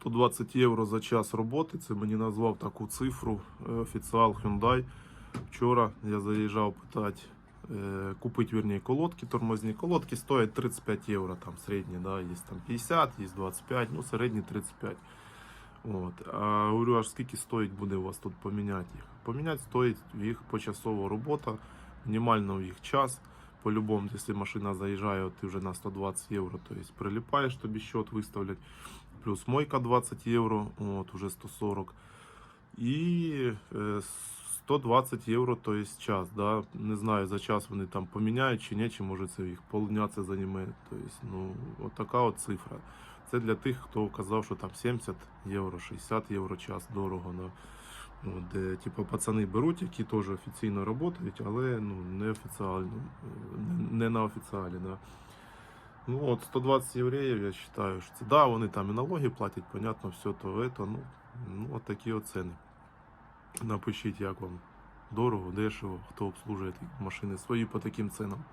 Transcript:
120 євро за час роботи. Це мені назвав таку цифру е, офіціал Hyundai. Вчора я заїжджав питати, е, купити вірні колодки, тормозні. Колодки стоять 35 євро, там середні, да, є там 50, є 25, ну середні 35. От. А говорю, аж скільки стоїть буде у вас тут поміняти їх? Поміняти стоїть їх почасова робота, мінімально їх час. По-любому, якщо машина заїжджає, ти вже на 120 євро, то есть прилипаєш, тобі счет виставлять. Плюс мойка 20 євро, от уже 140. І е, 120 євро, то есть час. Да? Не знаю, за час вони там поміняють чи ні, чи може це їх полдня це займе. То есть, ну, от така от цифра. Це для тих, хто казав, що там 70 євро, 60 євро час дорого. От, де, типу, пацани беруть, які теж офіційно працюють, але ну, е, не, не на офіціалі. Да. Ну от 120 євреїв, я вважаю, що це да, вони там і налоги платять, понятно, все то это, ну, ну от такі от. Напишіть, як вам дорого, дешево, хто обслужує такі машини свої по таким цінам.